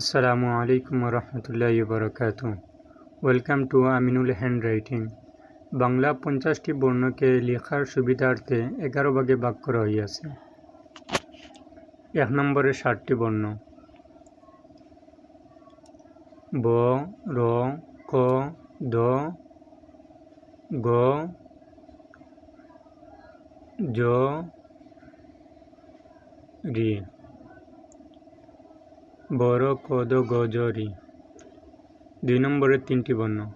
আসসালামু আলাইকুম রহমতুল্লাহ বরকাত welcome to Aminul hand writing Bangla পঞ্চাশটি বর্ণকে লেখার সুবিধার্থে এগারো ভাগে ভাগ করা হইয়াছে। এক নম্বরে ষাটটি বর্ণ। ব, র, ক, দ, গ, জ, রি। বড় কদ গজরি। দুই নম্বরের তিনটি বর্ণ।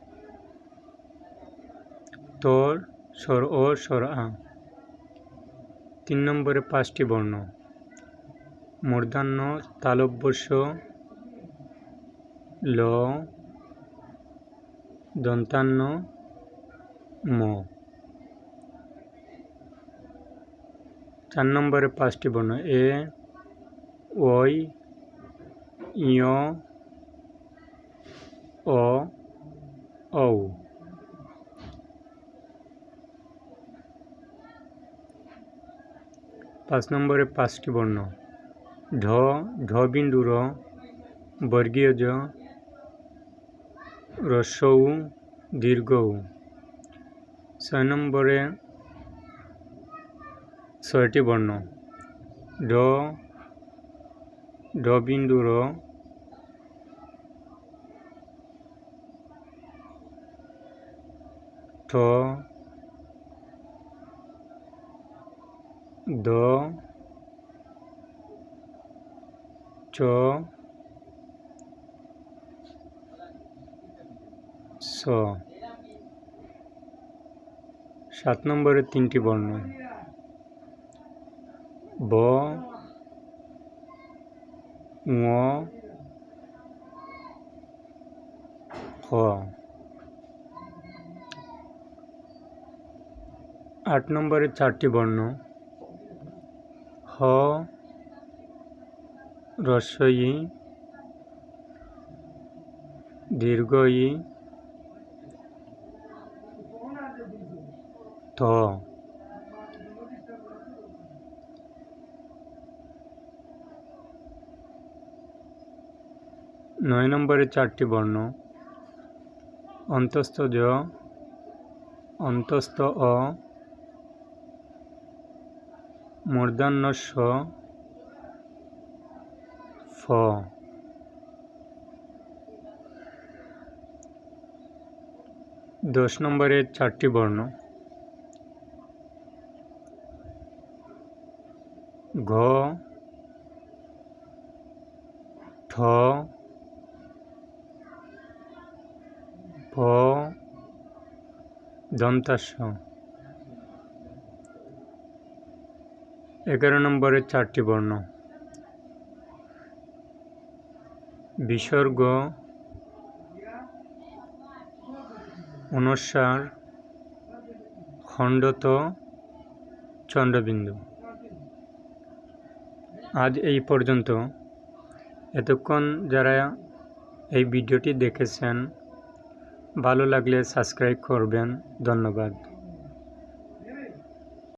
তর, স্বর অ স্বর আ। তিন নম্বরে পাঁচটি বর্ণ। মূর্ধান্য তালব্যস্য, ল দন্তান্ন ম। চার নম্বরে পাঁচটি বর্ণ। এ, ওই ইয় অ ঔ পাঁচ নম্বরে পাঁচটি বর্ণ ঢ ঢ বিন্দু র বর্গীয় জ রস্যৌ দীর্ঘ ছয় নম্বরে ছয়টি বর্ণ ড ড বিন্দু র ঠ দ চ স। সাত নম্বরের তিনটি বর্ণ। ব ঙ খ আট নম্বরের চারটি বর্ণ হ রস্বই দীর্ঘই ত নয় নম্বরে চারটি বর্ণ। অন্তস্থ জ, অন্তস্থ অ মূর্ধন্য স ফ। দশ নম্বরে চারটি বর্ণ। ঘ, ঠ প দন্তাস্য এগারো নম্বরের চারটি বর্ণ। বিসর্গ, অনুসার, খণ্ডত, চন্দ্রবিন্দু। আজ এই পর্যন্ত। এতক্ষণ যারা এই ভিডিওটি দেখেছেন ভালো লাগলে সাবস্ক্রাইব করবেন। ধন্যবাদ।